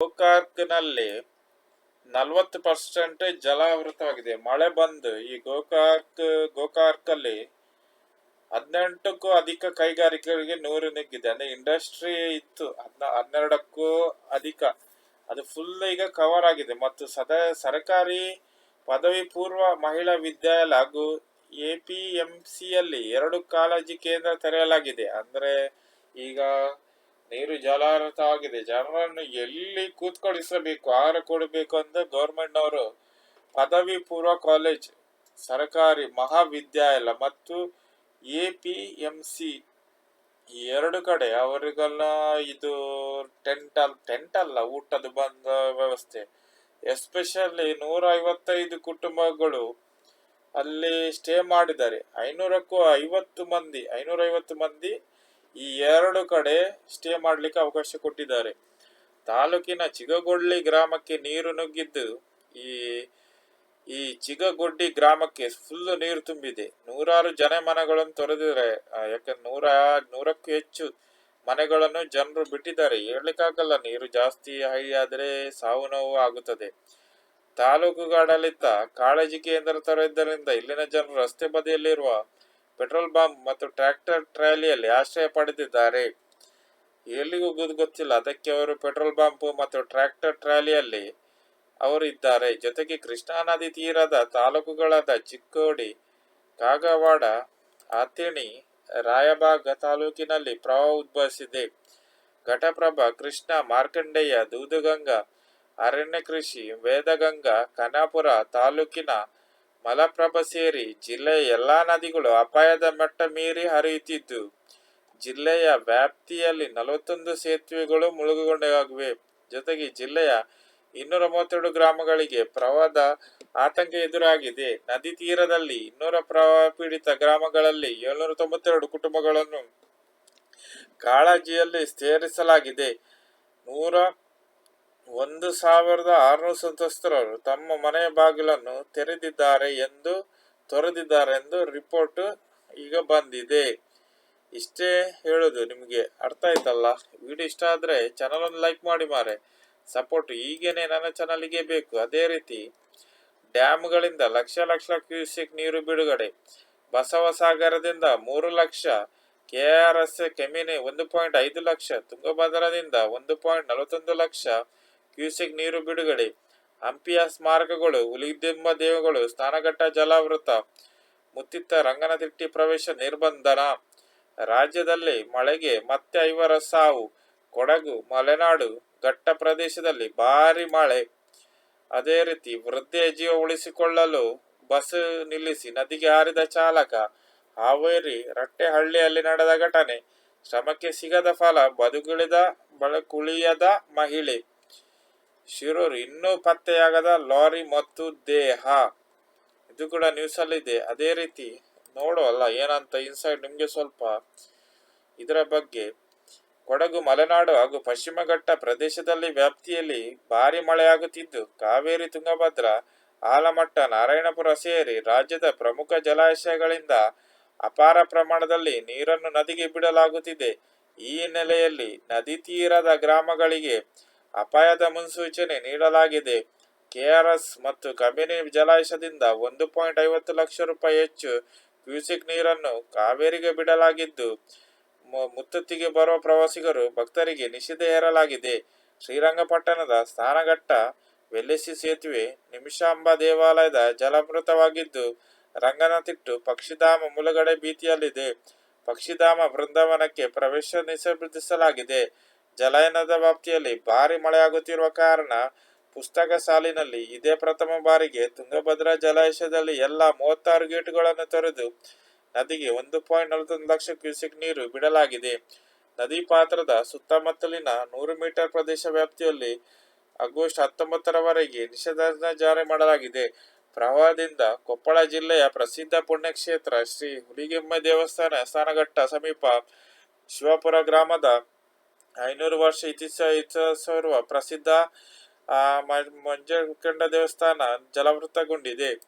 ಗೋಕಾಕ್ನಲ್ಲಿ ನಲವತ್ತು ಪರ್ಸೆಂಟ್ ಜಲಾವೃತವಾಗಿದೆ. ಮಳೆ ಬಂದು ಈ ಗೋಕಾಕ್ ಗೋಕಾರ್ಕಲ್ಲಿ ಹದಿನೆಂಟಕ್ಕೂ ಅಧಿಕ ಕೈಗಾರಿಕೆಗಳಿಗೆ ನೂರು ನುಗ್ಗಿದೆ. ಅಂದ್ರೆ ಇಂಡಸ್ಟ್ರಿ ಇತ್ತು, ಹದಿನ, ಹನ್ನೆರಡಕ್ಕೂ ಅಧಿಕ. ಅದು ಫುಲ್ ಈಗ ಕವರ್ ಆಗಿದೆ. ಮತ್ತು ಸದಾ, ಸರ್ಕಾರಿ ಪದವಿ ಪೂರ್ವ ಮಹಿಳಾ ವಿದ್ಯಾಲಯ ಹಾಗೂ ಎ ಪಿ ಎಂ ಸಿಯಲ್ಲಿ ಎರಡು ಕಾಳಜಿ ಕೇಂದ್ರ ತೆರೆಯಲಾಗಿದೆ. ಅಂದ್ರೆ ಈಗ ನೀರು ಜಲಾವೃತವಾಗಿದೆ ಜನರನ್ನು ಎಲ್ಲಿ ಕೂತ್ಕೊಳಿಸಬೇಕು, ಆಹಾರ ಕೊಡಬೇಕು ಅಂತ ಗೌರ್ಮೆಂಟ್ನವರು ಪದವಿ ಪೂರ್ವ ಕಾಲೇಜ್, ಸರ್ಕಾರಿ ಮಹಾವಿದ್ಯಾಲಯ ಮತ್ತು ಎ ಪಿ ಎಂ ಸಿ ಎರಡು ಕಡೆ ಅವರಿಗೆಲ್ಲ ಇದು ಟೆಂಟ್ ಅಲ್, ಟೆಂಟ್ ಅಲ್ಲ, ಊಟದ ಬಂದ ವ್ಯವಸ್ಥೆ. ಎಸ್ಪೆಷಲಿ ನೂರ ಐವತ್ತೈದು ಕುಟುಂಬಗಳು ಅಲ್ಲಿ ಸ್ಟೇ ಮಾಡಿದ್ದಾರೆ. ಐನೂರಕ್ಕೂ ಐವತ್ತು ಮಂದಿ ಐನೂರ ಐವತ್ತು ಮಂದಿ ಈ ಎರಡು ಕಡೆ ಸ್ಟೇ ಮಾಡಲಿಕ್ಕೆ ಅವಕಾಶ ಕೊಟ್ಟಿದ್ದಾರೆ. ತಾಲೂಕಿನ ಚಿಗಗೊಳ್ಳಿ ಗ್ರಾಮಕ್ಕೆ ನೀರು ನುಗ್ಗಿದ್ದು, ಈ ಈ ಚಿಗಗೊಡ್ಡಿ ಗ್ರಾಮಕ್ಕೆ ಫುಲ್ಲು ನೀರು ತುಂಬಿದೆ. ನೂರಾರು ಜನ ಮನೆಗಳನ್ನು ತೊರೆದಿದ್ದಾರೆ ಯಾಕಂದ್ರೆ ನೂರ, ನೂರಕ್ಕೂ ಹೆಚ್ಚು ಮನೆಗಳನ್ನು ಜನರು ಬಿಟ್ಟಿದ್ದಾರೆ. ಹೇಳಲಿಕ್ಕಾಗಲ್ಲ, ನೀರು ಜಾಸ್ತಿ ಹೈ ಆದರೆ ಸಾವು ನೋವು ಆಗುತ್ತದೆ. ತಾಲೂಕು ಆಡಳಿತ ಕಾಳಜಿ ಕೇಂದ್ರ ತೆರೆದ್ದರಿಂದ ಇಲ್ಲಿನ ಜನರು ರಸ್ತೆ ಬದಿಯಲ್ಲಿರುವ ಪೆಟ್ರೋಲ್ ಬಾಂಬ್ ಮತ್ತು ಟ್ರ್ಯಾಕ್ಟರ್ ಟ್ರಾಲಿಯಲ್ಲಿ ಆಶ್ರಯ ಪಡೆದಿದ್ದಾರೆ. ಎಲ್ಲಿಗೂ ಗೊತ್ತಿಲ್ಲ. ಅದಕ್ಕೆ ಅವರು ಪೆಟ್ರೋಲ್ ಬಾಂಬ್ ಮತ್ತು ಟ್ರ್ಯಾಕ್ಟರ್ ಟ್ರಾಲಿಯಲ್ಲಿ ಅವರು ಇದ್ದಾರೆ. ಜೊತೆಗೆ ಕೃಷ್ಣಾ ನದಿ ತೀರದ ತಾಲೂಕುಗಳಾದ ಚಿಕ್ಕೋಡಿ, ಕಾಗವಾಡ, ಆತಿಣಿ, ರಾಯಬಾಗ ತಾಲೂಕಿನಲ್ಲಿ ಪ್ರವಾಹ ಉದ್ಭವಿಸಿದೆ. ಘಟಪ್ರಭಾ, ಕೃಷ್ಣ, ಮಾರ್ಕಂಡೇಯ, ದೂದಗಂಗಾ, ಅರಣ್ಯ ಕೃಷಿ, ವೇದಗಂಗಾ, ಕನಾಪುರ ತಾಲೂಕಿನ ಮಲಪ್ರಭಾ ಸೇರಿ ಜಿಲ್ಲೆಯ ಎಲ್ಲ ನದಿಗಳು ಅಪಾಯದ ಮಟ್ಟ ಮೀರಿ ಹರಿಯುತ್ತಿದ್ದು, ಜಿಲ್ಲೆಯ ವ್ಯಾಪ್ತಿಯಲ್ಲಿ ನಲವತ್ತೊಂದು ಸೇತುವೆಗಳು ಮುಳುಗಡೆಯಾಗಿವೆ ಜೊತೆಗೆ ಜಿಲ್ಲೆಯ ಇನ್ನೂರ ಮೂವತ್ತೆರಡು ಗ್ರಾಮಗಳಿಗೆ ಪ್ರವಾಹದ ಆತಂಕ ಎದುರಾಗಿದೆ. ನದಿ ತೀರದಲ್ಲಿ ಇನ್ನೂರ ಪ್ರವಾಹ ಪೀಡಿತ ಗ್ರಾಮಗಳಲ್ಲಿ ಏಳ್ನೂರ ತೊಂಬತ್ತೆರಡು ಕುಟುಂಬಗಳನ್ನು ಕಾಳಜಿಯಲ್ಲಿ ಸೇರಿಸಲಾಗಿದೆ. ನೂರ ಒಂದು ಸಾವಿರದ ಆರುನೂರು ಸಂತ್ರಸ್ತರವರು ತಮ್ಮ ಮನೆಯ ಬಾಗಿಲನ್ನು ತೆರೆದಿದ್ದಾರೆ ಎಂದು, ತೊರೆದಿದ್ದಾರೆ ಎಂದು ರಿಪೋರ್ಟ್ ಈಗ ಬಂದಿದೆ. ಇಷ್ಟೇ ಹೇಳೋದು ನಿಮಗೆ ಅರ್ಥ ಆಯ್ತಲ್ಲ? ವಿಡಿಯೋ ಇಷ್ಟ ಆದರೆ ಚಾನಲ್ ಒಂದು ಲೈಕ್ ಮಾಡಿ ಮಾರೆ. ಸಪೋರ್ಟ್ ಈಗೇನೆ ನನ್ನ ಚಾನಲ್ಗೆ ಬೇಕು. ಅದೇ ರೀತಿ, ಡ್ಯಾಮ್ಗಳಿಂದ ಲಕ್ಷ ಲಕ್ಷ ಕ್ಯೂಸೆಕ್ ನೀರು ಬಿಡುಗಡೆ. ಬಸವಸಾಗರದಿಂದ ಮೂರು ಲಕ್ಷ ಕೆ ಆರ್ ಎಸ್ ಕೆಮಿನಿ ಒಂದು ಪಾಯಿಂಟ್ ಐದು ಲಕ್ಷ, ತುಂಗಭದ್ರದಿಂದ ಒಂದು ಪಾಯಿಂಟ್ ನಲವತ್ತೊಂದು ಲಕ್ಷ ಕ್ಯೂಸೆಕ್ ನೀರು ಬಿಡುಗಡೆ. ಹಂಪಿಯ ಸ್ಮಾರಕಗಳು ಹುಲಿದೆಂಬ ದೇವಗಳು, ಸ್ನಾನಘಟ್ಟ, ಜಲಾವೃತ, ಮುತ್ತಿತ್ತ ರಂಗನತಿಟ್ಟಿ ಪ್ರವೇಶ ನಿರ್ಬಂಧನ. ರಾಜ್ಯದಲ್ಲಿ ಮಳೆಗೆ ಮತ್ತೆ ಐವರ ಸಾವು. ಕೊಡಗು, ಮಲೆನಾಡು ಘಟ್ಟ ಪ್ರದೇಶದಲ್ಲಿ ಭಾರಿ ಮಳೆ. ಅದೇ ರೀತಿ ವೃದ್ಧೆಯ ಜೀವ ಉಳಿಸಿಕೊಳ್ಳಲು ಬಸ್ ನಿಲ್ಲಿಸಿ ನದಿಗೆ ಹಾರಿದ ಚಾಲಕ, ಹಾವೇರಿ ರಟ್ಟೆಹಳ್ಳಿಯಲ್ಲಿ ನಡೆದ ಘಟನೆ. ಶ್ರಮಕ್ಕೆ ಸಿಗದ ಫಲ ಬದುಕುಳಿದ ಬಳಕುಳಿಯದ ಮಹಿಳೆ. ಶಿರೂರು ಇನ್ನೂ ಪತ್ತೆಯಾಗದ ಲಾರಿ ಮತ್ತು ದೇಹ. ಇದು ಕೂಡ ನ್ಯೂಸ್ ಅಲ್ಲಿ ಇದೆ ಅದೇ ರೀತಿ ನೋಡುವಲ್ಲ ಏನಂತ ಇನ್ಸೈಡ್ ನಿಮಗೆ ಸ್ವಲ್ಪ ಇದರ ಬಗ್ಗೆ. ಕೊಡಗು, ಮಲೆನಾಡು ಹಾಗೂ ಪಶ್ಚಿಮ ಘಟ್ಟ ಪ್ರದೇಶದಲ್ಲಿ ವ್ಯಾಪ್ತಿಯಲ್ಲಿ ಭಾರಿ ಮಳೆಯಾಗುತ್ತಿದ್ದು, ಕಾವೇರಿ, ತುಂಗಭದ್ರ, ಆಲಮಟ್ಟ, ನಾರಾಯಣಪುರ ಸೇರಿ ರಾಜ್ಯದ ಪ್ರಮುಖ ಜಲಾಶಯಗಳಿಂದ ಅಪಾರ ಪ್ರಮಾಣದಲ್ಲಿ ನೀರನ್ನು ನದಿಗೆ ಬಿಡಲಾಗುತ್ತಿದೆ. ಈ ಹಿನ್ನೆಲೆಯಲ್ಲಿ ನದಿ ತೀರದ ಗ್ರಾಮಗಳಿಗೆ ಅಪಾಯದ ಮುನ್ಸೂಚನೆ ನೀಡಲಾಗಿದೆ. ಕೆಆರ್ಎಸ್ ಮತ್ತು ಕಬಿನಿ ಜಲಾಶಯದಿಂದ ಒಂದು ಪಾಯಿಂಟ್ ಐವತ್ತು ಲಕ್ಷ ರೂಪಾಯಿ ಹೆಚ್ಚು ಕ್ಯೂಸಿಕ್ ನೀರನ್ನು ಕಾವೇರಿಗೆ ಬಿಡಲಾಗಿದ್ದು ಮುತ್ತತ್ತಿಗೆ ಬರುವ ಪ್ರವಾಸಿಗರು ಭಕ್ತರಿಗೆ ನಿಷೇಧ ಹೇರಲಾಗಿದೆ. ಶ್ರೀರಂಗಪಟ್ಟಣದ ಸ್ನಾನಘಟ್ಟ ವೆಲ್ಲೆಸಿ ಸೇತುವೆ ನಿಮಿಷಾಂಬ ದೇವಾಲಯದ ಜಲಾಮೃತವಾಗಿದ್ದು ರಂಗನತಿಟ್ಟು ಪಕ್ಷಿಧಾಮ ಮುಳುಗಡೆ ಭೀತಿಯಲ್ಲಿದೆ. ಪಕ್ಷಿಧಾಮ ಬೃಂದಾವನಕ್ಕೆ ಪ್ರವೇಶ ನಿಷೇಧಿಸಲಾಗಿದೆ. ಜಲಾನಯನದ ವ್ಯಾಪ್ತಿಯಲ್ಲಿ ಭಾರಿ ಮಳೆಯಾಗುತ್ತಿರುವ ಕಾರಣ ಪುಸ್ತಕ ಸಾಲಿನಲ್ಲಿ ಇದೇ ಪ್ರಥಮ ಬಾರಿಗೆ ತುಂಗಭದ್ರಾ ಜಲಾಶಯದಲ್ಲಿ ಎಲ್ಲ ಮೂವತ್ತಾರು ಗೇಟ್ಗಳನ್ನು ತೆರೆದು ನದಿಗೆ ಒಂದು ಪಾಯಿಂಟ್ ನಲವತ್ತೊಂದು ಲಕ್ಷ ಕ್ಯೂಸೆಕ್ ನೀರು ಬಿಡಲಾಗಿದೆ. ನದಿ ಪಾತ್ರದ ಸುತ್ತಮುತ್ತಲಿನ ನೂರು ಮೀಟರ್ ಪ್ರದೇಶ ವ್ಯಾಪ್ತಿಯಲ್ಲಿ ಆಗಸ್ಟ್ ಹತ್ತೊಂಬತ್ತರವರೆಗೆ ನಿಷೇಧಾಜ್ಞೆ ಜಾರಿ ಮಾಡಲಾಗಿದೆ. ಪ್ರವಾಹದಿಂದ ಕೊಪ್ಪಳ ಜಿಲ್ಲೆಯ ಪ್ರಸಿದ್ಧ ಪುಣ್ಯಕ್ಷೇತ್ರ ಶ್ರೀ ಹುಲಿಗೆಮ್ಮ ದೇವಸ್ಥಾನ ಸ್ಥಾನಘಟ್ಟ ಸಮೀಪ ಶಿವಪುರ ಗ್ರಾಮದ ಐನೂರು ವರ್ಷ ಇತಿಹಾಸ ಇತಿಹಾಸವಿರುವ ಪ್ರಸಿದ್ಧ ಆ ಮ- ಮಂಜುಕಂಡ ದೇವಸ್ಥಾನ ಜಲಾವೃತಗೊಂಡಿದೆ